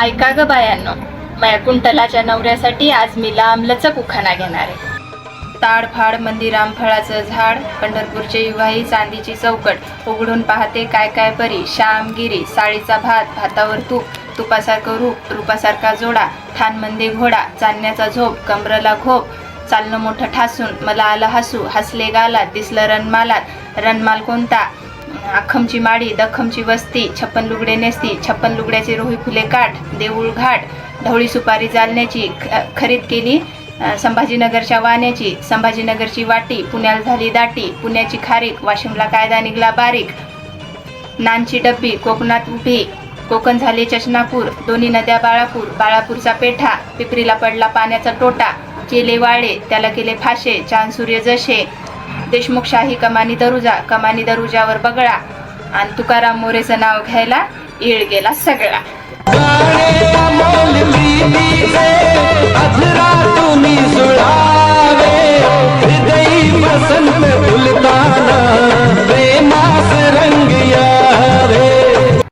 ऐका ग बायांनो माया कुंटलाच्या नवऱ्यासाठी आज मी लांबलचक उखाणा घेणार आहे. ताडफाड मंदिराम रामफळाचं झाड पंढरपूरचे युवाही चांदीची चौकट उघडून पाहते काय काय परी श्यामगिरी साळीचा भात भातावर तूप तुपासारखं रूप रूपासारखा जोडा ठाणमंदी घोडा चालण्याचा झोप कमरला घोप चालणं मोठं ठासून मला आलं हसू हसले गालात दिसलं रणमालात रणमाल कोणता? आखमची माडी दखमची वस्ती छप्पन लुगडे नेसती छप्पन लुगड्याचे रोही फुले काठ देऊळ घाट ढवळी सुपारी जालण्याची ख- खरीद केली संभाजीनगरच्या वाण्याची संभाजीनगरची वाटी पुण्याला झाली दाटी पुण्याची खारीक वाशिमला कायदा निघला बारीक नानची डब्बी कोकणात उभी कोकण झाले चष्णापूर दोन्ही नद्या बाळापूर बाळापूरचा पेठा पिपरीला पडला पाण्याचा टोटा केले वाळे त्याला केले फाशे चांद सूर्य जसे देशमुख शाही कमानी दरुजा कमानी दरुजावर बगळा. आणि तुकाराम मोरेचं नाव घ्यायला येळ गेला सगळा.